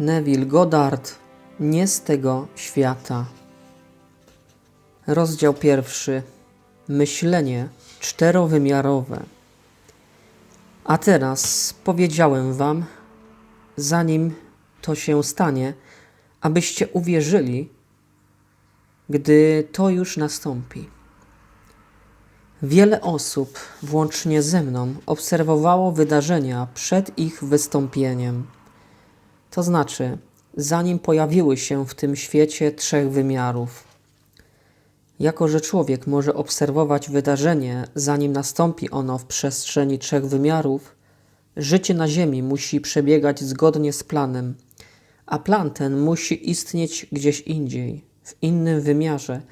Neville Goddard Nie z tego świata. Rozdział pierwszy. Myślenie czterowymiarowe. A teraz powiedziałem wam, zanim to się stanie, abyście uwierzyli, gdy to już nastąpi. Wiele osób, włącznie ze mną, obserwowało wydarzenia przed ich wystąpieniem. To znaczy, zanim pojawiły się w tym świecie trzech wymiarów. Jako, że człowiek może obserwować wydarzenie, zanim nastąpi ono w przestrzeni trzech wymiarów, życie na Ziemi musi przebiegać zgodnie z planem, a plan ten musi istnieć gdzieś indziej, w innym wymiarze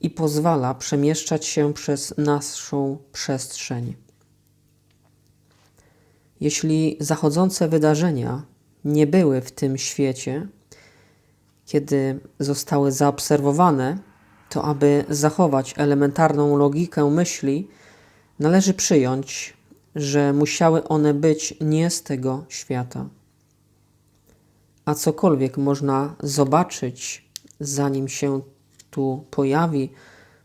i pozwala przemieszczać się przez naszą przestrzeń. Jeśli zachodzące wydarzenia nie były w tym świecie, kiedy zostały zaobserwowane, to aby zachować elementarną logikę myśli, należy przyjąć, że musiały one być nie z tego świata. A cokolwiek można zobaczyć, zanim się tu pojawi,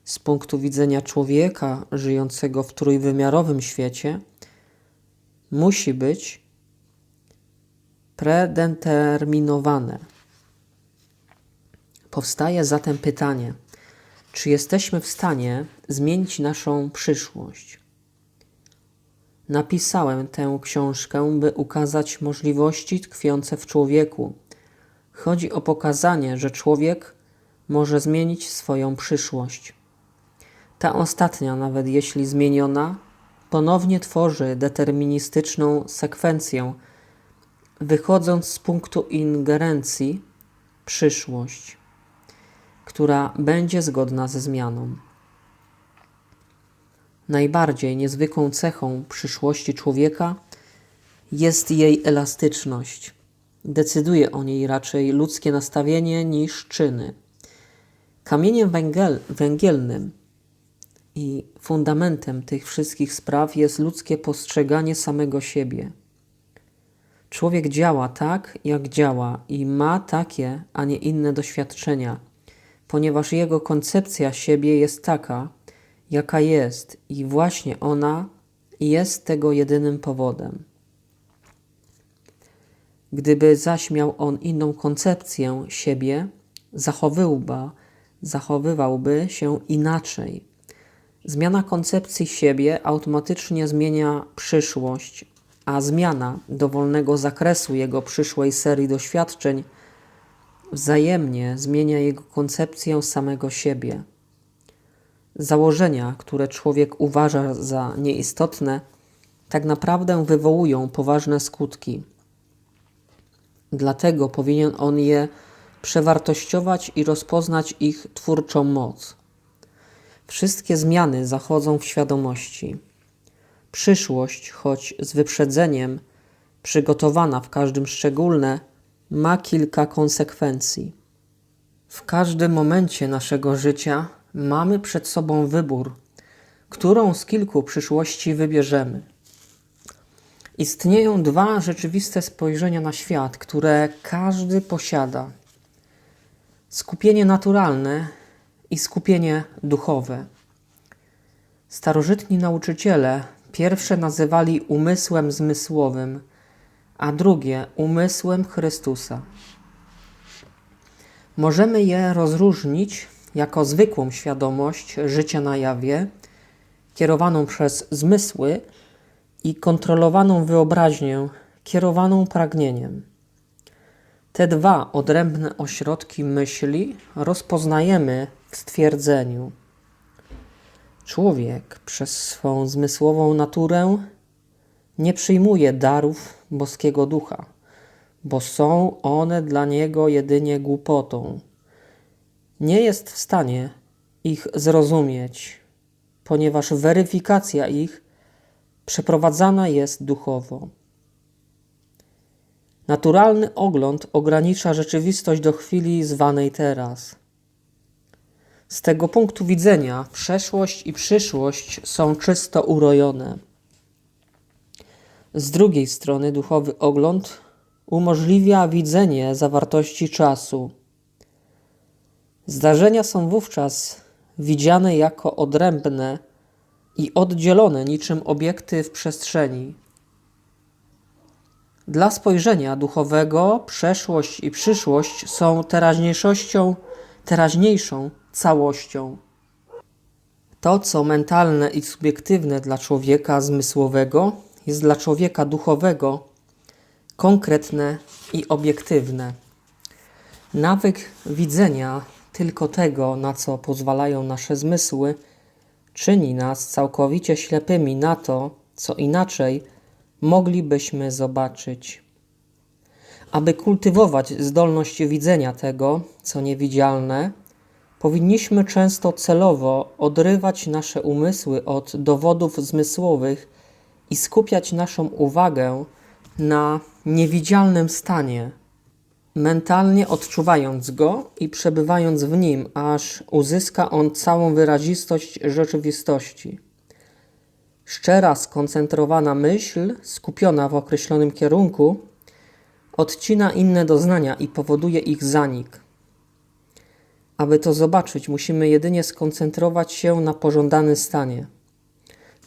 z punktu widzenia człowieka żyjącego w trójwymiarowym świecie, musi być predeterminowane. Powstaje zatem pytanie, czy jesteśmy w stanie zmienić naszą przyszłość? Napisałem tę książkę, by ukazać możliwości tkwiące w człowieku. Chodzi o pokazanie, że człowiek może zmienić swoją przyszłość. Ta ostatnia, nawet jeśli zmieniona, ponownie tworzy deterministyczną sekwencję, wychodząc z punktu ingerencji przyszłość, która będzie zgodna ze zmianą. Najbardziej niezwykłą cechą przyszłości człowieka jest jej elastyczność. Decyduje o niej raczej ludzkie nastawienie niż czyny. Kamieniem węgiel, węgielnym i fundamentem tych wszystkich spraw jest ludzkie postrzeganie samego siebie. Człowiek działa tak, jak działa i ma takie, a nie inne doświadczenia, ponieważ jego koncepcja siebie jest taka, jaka jest, i właśnie ona jest tego jedynym powodem. Gdyby zaś miał on inną koncepcję siebie, zachowywałby, zachowywałby się inaczej. Zmiana koncepcji siebie automatycznie zmienia przyszłość, a zmiana dowolnego zakresu jego przyszłej serii doświadczeń wzajemnie zmienia jego koncepcję samego siebie. Założenia, które człowiek uważa za nieistotne, tak naprawdę wywołują poważne skutki. Dlatego powinien on je przewartościować i rozpoznać ich twórczą moc. Wszystkie zmiany zachodzą w świadomości. Przyszłość, choć z wyprzedzeniem, przygotowana w każdym szczególne, ma kilka konsekwencji. W każdym momencie naszego życia mamy przed sobą wybór, którą z kilku przyszłości wybierzemy. Istnieją dwa rzeczywiste spojrzenia na świat, które każdy posiada: skupienie naturalne i skupienie duchowe. Starożytni nauczyciele pierwsze nazywali umysłem zmysłowym, a drugie umysłem Chrystusa. Możemy je rozróżnić jako zwykłą świadomość życia na jawie, kierowaną przez zmysły i kontrolowaną wyobraźnię, kierowaną pragnieniem. Te dwa odrębne ośrodki myśli rozpoznajemy w stwierdzeniu. Człowiek przez swą zmysłową naturę nie przyjmuje darów boskiego ducha, bo są one dla niego jedynie głupotą. Nie jest w stanie ich zrozumieć, ponieważ weryfikacja ich przeprowadzana jest duchowo. Naturalny ogląd ogranicza rzeczywistość do chwili zwanej teraz. Z tego punktu widzenia przeszłość i przyszłość są czysto urojone. Z drugiej strony duchowy ogląd umożliwia widzenie zawartości czasu. Zdarzenia są wówczas widziane jako odrębne i oddzielone niczym obiekty w przestrzeni. Dla spojrzenia duchowego przeszłość i przyszłość są teraźniejszością, teraźniejszą całością. To, co mentalne i subiektywne dla człowieka zmysłowego, jest dla człowieka duchowego konkretne i obiektywne. Nawyk widzenia tylko tego, na co pozwalają nasze zmysły, czyni nas całkowicie ślepymi na to, co inaczej moglibyśmy zobaczyć. Aby kultywować zdolność widzenia tego, co niewidzialne, powinniśmy często celowo odrywać nasze umysły od dowodów zmysłowych i skupiać naszą uwagę na niewidzialnym stanie, mentalnie odczuwając go i przebywając w nim, aż uzyska on całą wyrazistość rzeczywistości. Szczera, skoncentrowana myśl, skupiona w określonym kierunku, odcina inne doznania i powoduje ich zanik. Aby to zobaczyć, musimy jedynie skoncentrować się na pożądanym stanie.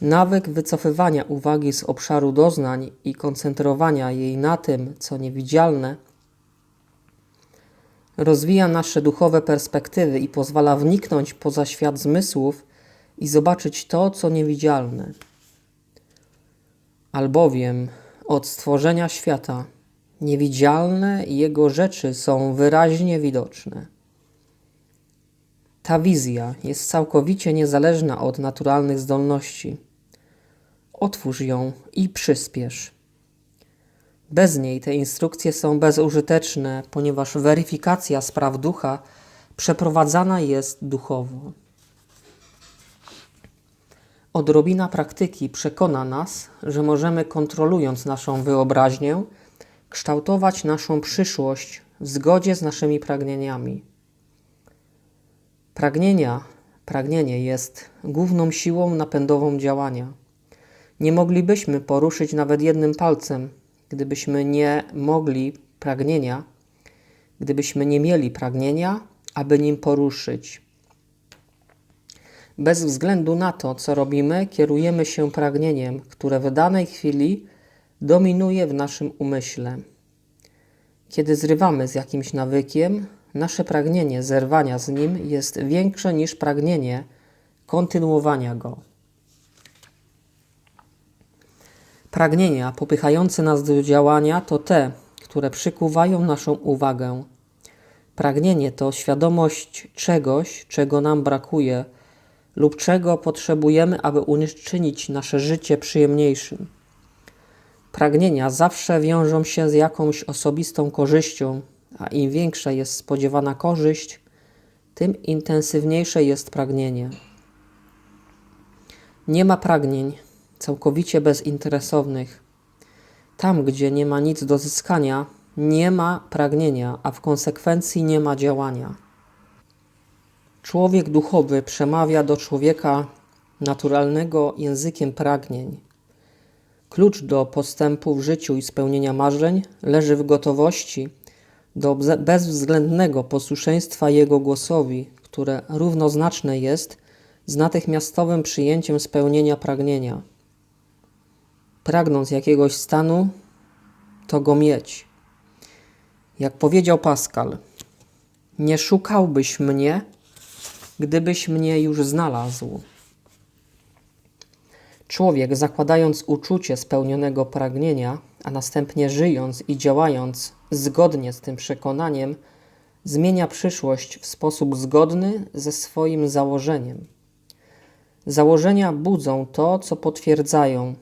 Nawyk wycofywania uwagi z obszaru doznań i koncentrowania jej na tym, co niewidzialne, rozwija nasze duchowe perspektywy i pozwala wniknąć poza świat zmysłów i zobaczyć to, co niewidzialne. Albowiem od stworzenia świata niewidzialne jego rzeczy są wyraźnie widoczne. Ta wizja jest całkowicie niezależna od naturalnych zdolności. Otwórz ją i przyspiesz. Bez niej te instrukcje są bezużyteczne, ponieważ weryfikacja spraw ducha przeprowadzana jest duchowo. Odrobina praktyki przekona nas, że możemy kontrolując naszą wyobraźnię, kształtować naszą przyszłość w zgodzie z naszymi pragnieniami. Pragnienia, pragnienie jest główną siłą napędową działania. Nie moglibyśmy poruszyć nawet jednym palcem, gdybyśmy nie mogli pragnienia, gdybyśmy nie mieli pragnienia, aby nim poruszyć. Bez względu na to, co robimy, kierujemy się pragnieniem, które w danej chwili dominuje w naszym umyśle. Kiedy zrywamy z jakimś nawykiem, nasze pragnienie zerwania z nim jest większe niż pragnienie kontynuowania go. Pragnienia popychające nas do działania to te, które przykuwają naszą uwagę. Pragnienie to świadomość czegoś, czego nam brakuje lub czego potrzebujemy, aby uczynić nasze życie przyjemniejszym. Pragnienia zawsze wiążą się z jakąś osobistą korzyścią, a im większa jest spodziewana korzyść, tym intensywniejsze jest pragnienie. Nie ma pragnień całkowicie bezinteresownych. Tam, gdzie nie ma nic do zyskania, nie ma pragnienia, a w konsekwencji nie ma działania. Człowiek duchowy przemawia do człowieka naturalnego językiem pragnień. Klucz do postępu w życiu i spełnienia marzeń leży w gotowości do bezwzględnego posłuszeństwa Jego głosowi, które równoznaczne jest z natychmiastowym przyjęciem spełnienia pragnienia. Pragnąc jakiegoś stanu, to go mieć. Jak powiedział Pascal, nie szukałbyś mnie, gdybyś mnie już znalazł. Człowiek, zakładając uczucie spełnionego pragnienia, a następnie żyjąc i działając zgodnie z tym przekonaniem, zmienia przyszłość w sposób zgodny ze swoim założeniem. Założenia budzą to, co potwierdzają.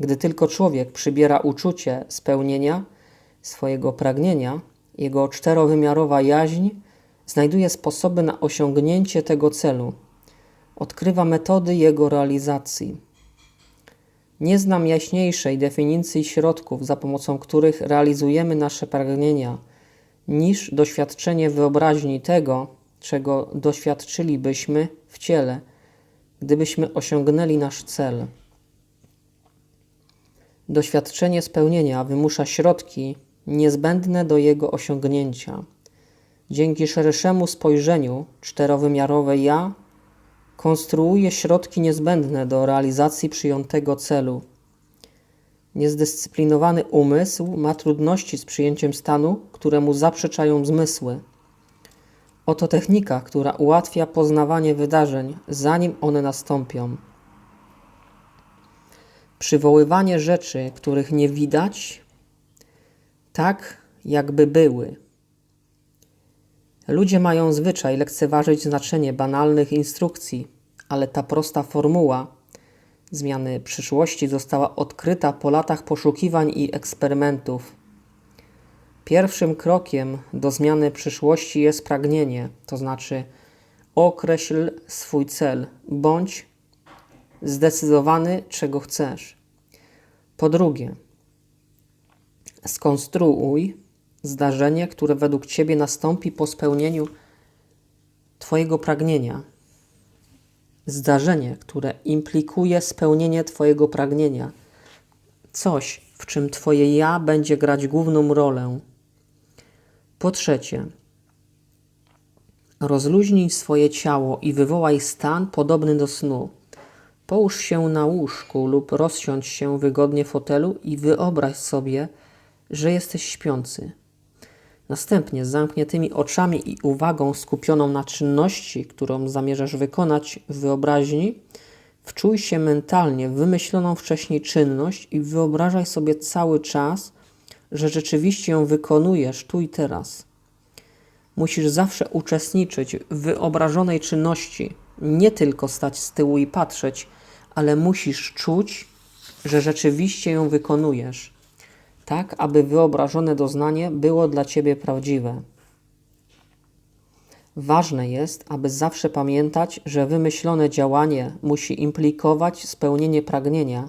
Gdy tylko człowiek przybiera uczucie spełnienia swojego pragnienia, jego czterowymiarowa jaźń znajduje sposoby na osiągnięcie tego celu, odkrywa metody jego realizacji. Nie znam jaśniejszej definicji środków, za pomocą których realizujemy nasze pragnienia, niż doświadczenie wyobraźni tego, czego doświadczylibyśmy w ciele, gdybyśmy osiągnęli nasz cel. Doświadczenie spełnienia wymusza środki, niezbędne do jego osiągnięcia. Dzięki szerszemu spojrzeniu czterowymiarowe ja konstruuje środki niezbędne do realizacji przyjętego celu. Niezdyscyplinowany umysł ma trudności z przyjęciem stanu, któremu zaprzeczają zmysły. Oto technika, która ułatwia poznawanie wydarzeń, zanim one nastąpią. Przywoływanie rzeczy, których nie widać, tak jakby były. Ludzie mają zwyczaj lekceważyć znaczenie banalnych instrukcji, ale ta prosta formuła zmiany przyszłości została odkryta po latach poszukiwań i eksperymentów. Pierwszym krokiem do zmiany przyszłości jest pragnienie, to znaczy określ swój cel, bądź zdecydowany, czego chcesz. Po drugie, skonstruuj zdarzenie, które według Ciebie nastąpi po spełnieniu Twojego pragnienia. Zdarzenie, które implikuje spełnienie Twojego pragnienia. Coś, w czym Twoje ja będzie grać główną rolę. Po trzecie, rozluźnij swoje ciało i wywołaj stan podobny do snu. Połóż się na łóżku lub rozsiądź się wygodnie w fotelu i wyobraź sobie, że jesteś śpiący. Następnie z zamkniętymi oczami i uwagą skupioną na czynności, którą zamierzasz wykonać w wyobraźni, wczuj się mentalnie w wymyśloną wcześniej czynność i wyobrażaj sobie cały czas, że rzeczywiście ją wykonujesz tu i teraz. Musisz zawsze uczestniczyć w wyobrażonej czynności, nie tylko stać z tyłu i patrzeć, ale musisz czuć, że rzeczywiście ją wykonujesz tak aby wyobrażone doznanie było dla Ciebie prawdziwe. Ważne jest, aby zawsze pamiętać, że wymyślone działanie musi implikować spełnienie pragnienia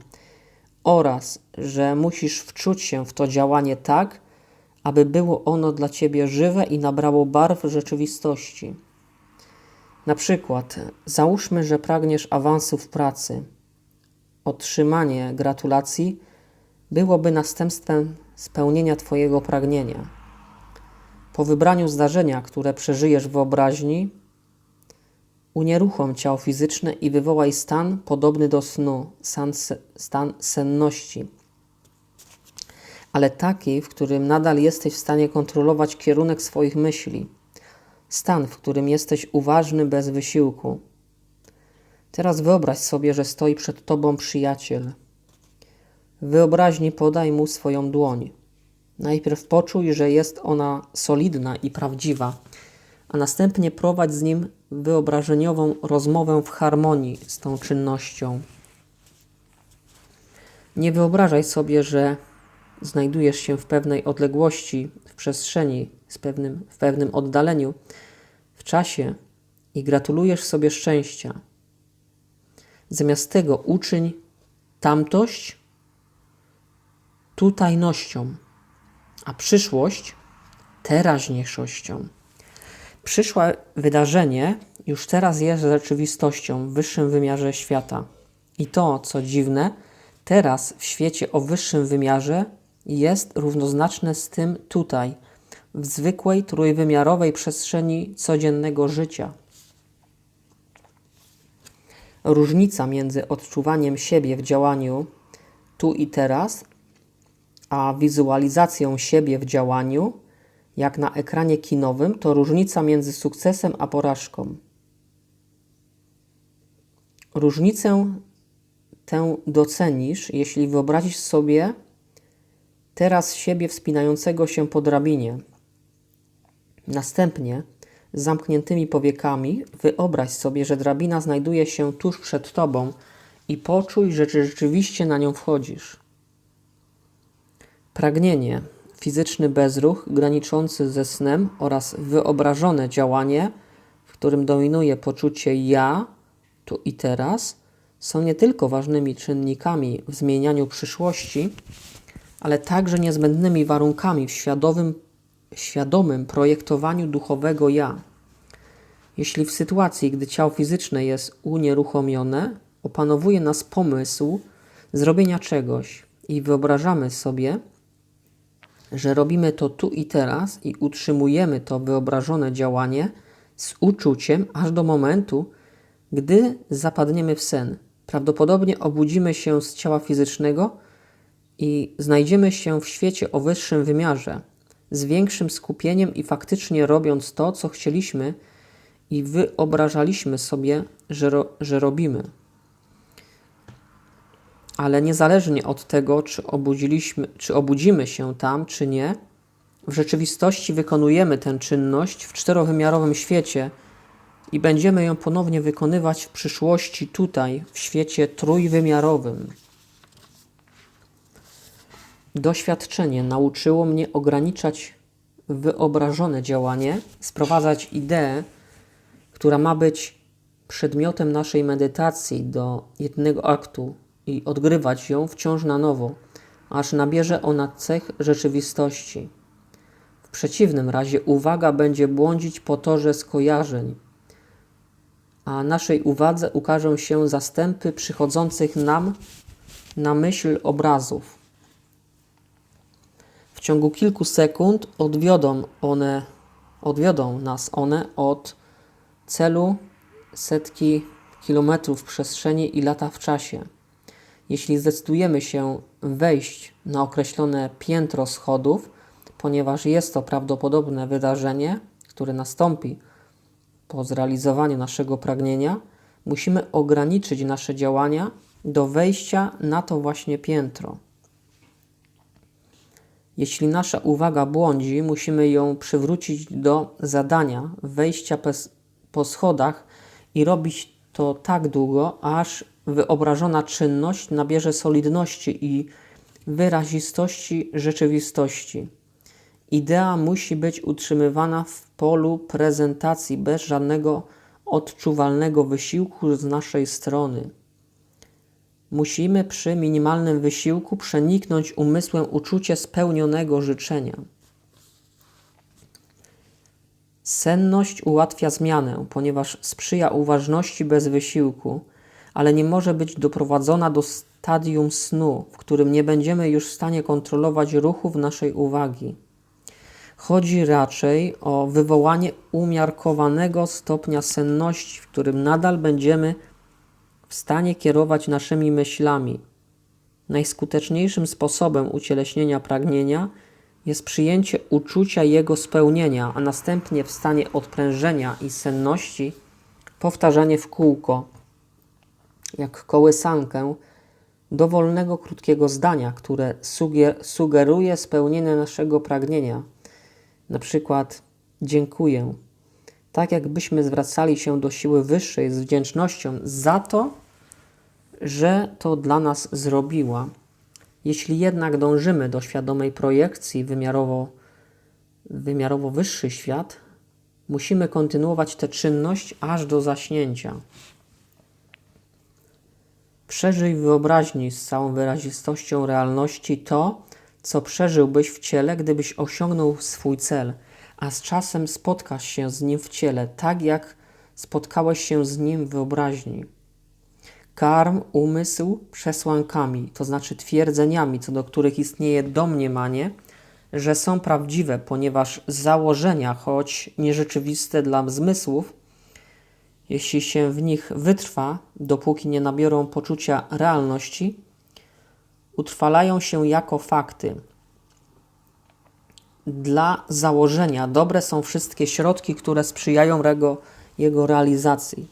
oraz, że musisz wczuć się w to działanie tak, aby było ono dla Ciebie żywe i nabrało barw rzeczywistości. Na przykład, załóżmy, że pragniesz awansu w pracy. Otrzymanie gratulacji byłoby następstwem spełnienia Twojego pragnienia. Po wybraniu zdarzenia, które przeżyjesz w wyobraźni, unieruchom ciało fizyczne i wywołaj stan podobny do snu, stan, stan senności, ale taki, w którym nadal jesteś w stanie kontrolować kierunek swoich myśli, stan, w którym jesteś uważny bez wysiłku. Teraz wyobraź sobie, że stoi przed Tobą przyjaciel – wyobraźni podaj mu swoją dłoń. Najpierw poczuj, że jest ona solidna i prawdziwa, a następnie prowadź z nim wyobrażeniową rozmowę w harmonii z tą czynnością. Nie wyobrażaj sobie, że znajdujesz się w pewnej odległości, w przestrzeni, z pewnym, w pewnym oddaleniu, w czasie i gratulujesz sobie szczęścia. Zamiast tego uczyń tamtość tutajnością, a przyszłość teraźniejszością. Przyszłe wydarzenie już teraz jest rzeczywistością w wyższym wymiarze świata. I to, co dziwne, teraz w świecie o wyższym wymiarze jest równoznaczne z tym tutaj, w zwykłej trójwymiarowej przestrzeni codziennego życia. Różnica między odczuwaniem siebie w działaniu tu i teraz a wizualizacją siebie w działaniu, jak na ekranie kinowym, to różnica między sukcesem a porażką. Różnicę tę docenisz, jeśli wyobrazisz sobie teraz siebie wspinającego się po drabinie. Następnie, z zamkniętymi powiekami, wyobraź sobie, że drabina znajduje się tuż przed tobą i poczuj, że rzeczywiście na nią wchodzisz. Pragnienie, fizyczny bezruch graniczący ze snem oraz wyobrażone działanie, w którym dominuje poczucie ja, tu i teraz, są nie tylko ważnymi czynnikami w zmienianiu przyszłości, ale także niezbędnymi warunkami w świadomym, świadomym projektowaniu duchowego ja. Jeśli w sytuacji, gdy ciało fizyczne jest unieruchomione, opanowuje nas pomysł zrobienia czegoś i wyobrażamy sobie, że robimy to tu i teraz i utrzymujemy to wyobrażone działanie z uczuciem aż do momentu, gdy zapadniemy w sen. Prawdopodobnie obudzimy się z ciała fizycznego i znajdziemy się w świecie o wyższym wymiarze, z większym skupieniem i faktycznie robiąc to, co chcieliśmy i wyobrażaliśmy sobie, że, ro, że robimy. Ale niezależnie od tego, czy, obudziliśmy, czy obudzimy się tam, czy nie, w rzeczywistości wykonujemy tę czynność w czterowymiarowym świecie i będziemy ją ponownie wykonywać w przyszłości tutaj, w świecie trójwymiarowym. Doświadczenie nauczyło mnie ograniczać wyobrażone działanie, sprowadzać ideę, która ma być przedmiotem naszej medytacji do jednego aktu i odgrywać ją wciąż na nowo, aż nabierze ona cech rzeczywistości. W przeciwnym razie uwaga będzie błądzić po torze skojarzeń, a naszej uwadze ukażą się zastępy przychodzących nam na myśl obrazów. W ciągu kilku sekund odwiodą one, odwiodą nas one od celu setki kilometrów w przestrzeni i lata w czasie. Jeśli zdecydujemy się wejść na określone piętro schodów, ponieważ jest to prawdopodobne wydarzenie, które nastąpi po zrealizowaniu naszego pragnienia, musimy ograniczyć nasze działania do wejścia na to właśnie piętro. Jeśli nasza uwaga błądzi, musimy ją przywrócić do zadania wejścia po schodach i robić to tak długo, aż wyobrażona czynność nabierze solidności i wyrazistości rzeczywistości. Idea musi być utrzymywana w polu prezentacji bez żadnego odczuwalnego wysiłku z naszej strony. Musimy przy minimalnym wysiłku przeniknąć umysłem uczucie spełnionego życzenia. Senność ułatwia zmianę, ponieważ sprzyja uważności bez wysiłku, ale nie może być doprowadzona do stadium snu, w którym nie będziemy już w stanie kontrolować ruchów naszej uwagi. Chodzi raczej o wywołanie umiarkowanego stopnia senności, w którym nadal będziemy w stanie kierować naszymi myślami. Najskuteczniejszym sposobem ucieleśnienia pragnienia jest przyjęcie uczucia jego spełnienia, a następnie w stanie odprężenia i senności powtarzanie w kółko, jak kołysankę, dowolnego krótkiego zdania, które sugeruje spełnienie naszego pragnienia. Na przykład dziękuję. Tak jakbyśmy zwracali się do siły wyższej z wdzięcznością za to, że to dla nas zrobiła. Jeśli jednak dążymy do świadomej projekcji wymiarowo, wymiarowo wyższy świat, musimy kontynuować tę czynność aż do zaśnięcia. Przeżyj wyobraźni z całą wyrazistością realności to, co przeżyłbyś w ciele, gdybyś osiągnął swój cel, a z czasem spotkasz się z nim w ciele, tak jak spotkałeś się z nim w wyobraźni. Karm umysł przesłankami, to znaczy twierdzeniami, co do których istnieje domniemanie, że są prawdziwe, ponieważ założenia, choć nierzeczywiste dla zmysłów, jeśli się w nich wytrwa, dopóki nie nabiorą poczucia realności, utrwalają się jako fakty. Dla założenia dobre są wszystkie środki, które sprzyjają jego, jego realizacji.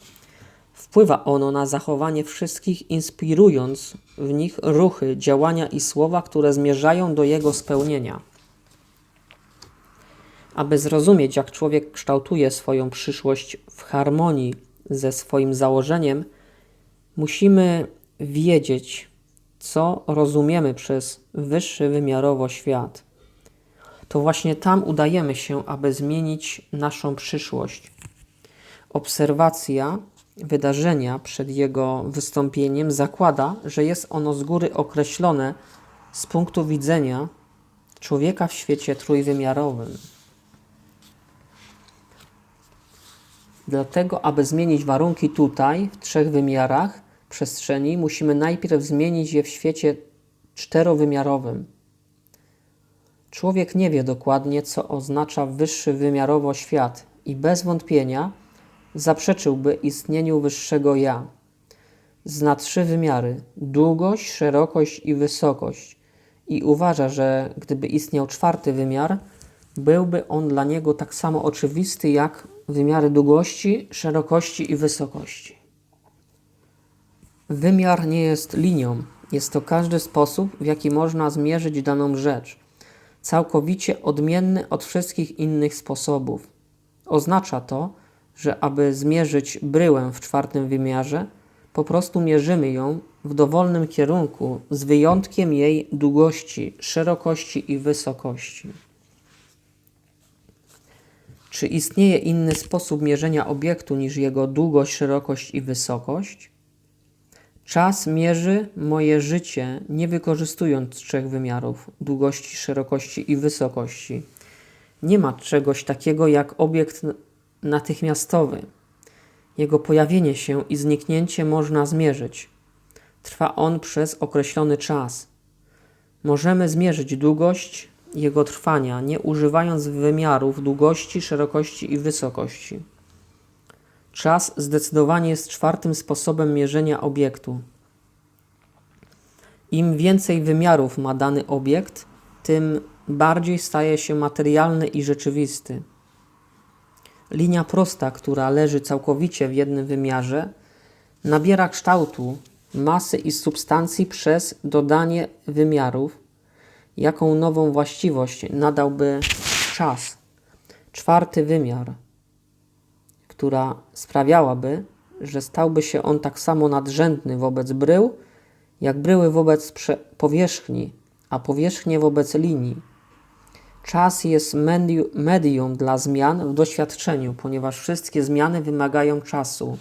Wpływa ono na zachowanie wszystkich, inspirując w nich ruchy, działania i słowa, które zmierzają do jego spełnienia. Aby zrozumieć, jak człowiek kształtuje swoją przyszłość w harmonii ze swoim założeniem, musimy wiedzieć, co rozumiemy przez wyższy wymiarowo świat. To właśnie tam udajemy się, aby zmienić naszą przyszłość. Obserwacja wydarzenia przed jego wystąpieniem zakłada, że jest ono z góry określone z punktu widzenia człowieka w świecie trójwymiarowym. Dlatego, aby zmienić warunki tutaj, w trzech wymiarach przestrzeni, musimy najpierw zmienić je w świecie czterowymiarowym. Człowiek nie wie dokładnie, co oznacza wyższy wymiarowo świat i bez wątpienia zaprzeczyłby istnieniu wyższego ja. Zna trzy wymiary: długość, szerokość i wysokość, i uważa, że gdyby istniał czwarty wymiar, byłby on dla niego tak samo oczywisty jak wymiary długości, szerokości i wysokości. Wymiar nie jest linią, jest to każdy sposób, w jaki można zmierzyć daną rzecz, całkowicie odmienny od wszystkich innych sposobów. Oznacza to, że aby zmierzyć bryłę w czwartym wymiarze, po prostu mierzymy ją w dowolnym kierunku z wyjątkiem jej długości, szerokości i wysokości. Czy istnieje inny sposób mierzenia obiektu niż jego długość, szerokość i wysokość? Czas mierzy moje życie, nie wykorzystując trzech wymiarów długości, szerokości i wysokości. Nie ma czegoś takiego jak obiekt natychmiastowy. Jego pojawienie się i zniknięcie można zmierzyć. Trwa on przez określony czas. Możemy zmierzyć długość jego trwania, nie używając wymiarów długości, szerokości i wysokości. Czas zdecydowanie jest czwartym sposobem mierzenia obiektu. Im więcej wymiarów ma dany obiekt, tym bardziej staje się materialny i rzeczywisty. Linia prosta, która leży całkowicie w jednym wymiarze, nabiera kształtu, masy i substancji przez dodanie wymiarów, jaką nową właściwość nadałby czas. Czwarty wymiar, która sprawiałaby, że stałby się on tak samo nadrzędny wobec brył, jak bryły wobec powierzchni, a powierzchnie wobec linii. Czas jest medium dla zmian w doświadczeniu, ponieważ wszystkie zmiany wymagają czasu.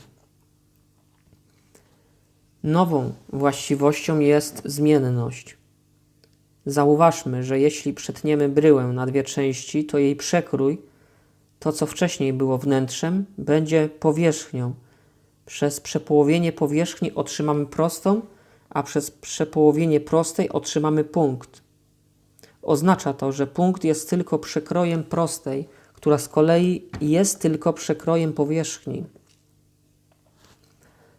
Nową właściwością jest zmienność. Zauważmy, że jeśli przetniemy bryłę na dwie części, to jej przekrój, to co wcześniej było wnętrzem, będzie powierzchnią. Przez przepołowienie powierzchni otrzymamy prostą, a przez przepołowienie prostej otrzymamy punkt. Oznacza to, że punkt jest tylko przekrojem prostej, która z kolei jest tylko przekrojem powierzchni.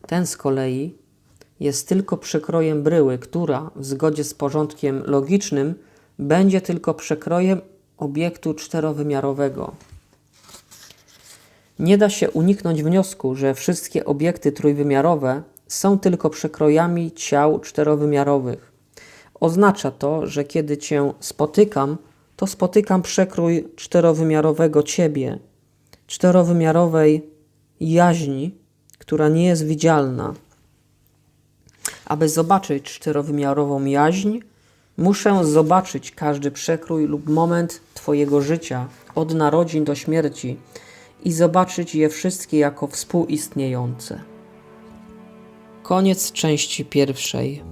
Ten z kolei jest tylko przekrojem bryły, która w zgodzie z porządkiem logicznym będzie tylko przekrojem obiektu czterowymiarowego. Nie da się uniknąć wniosku, że wszystkie obiekty trójwymiarowe są tylko przekrojami ciał czterowymiarowych. Oznacza to, że kiedy Cię spotykam, to spotykam przekrój czterowymiarowego Ciebie, czterowymiarowej jaźni, która nie jest widzialna. Aby zobaczyć czterowymiarową jaźń, muszę zobaczyć każdy przekrój lub moment Twojego życia od narodzin do śmierci i zobaczyć je wszystkie jako współistniejące. Koniec części pierwszej.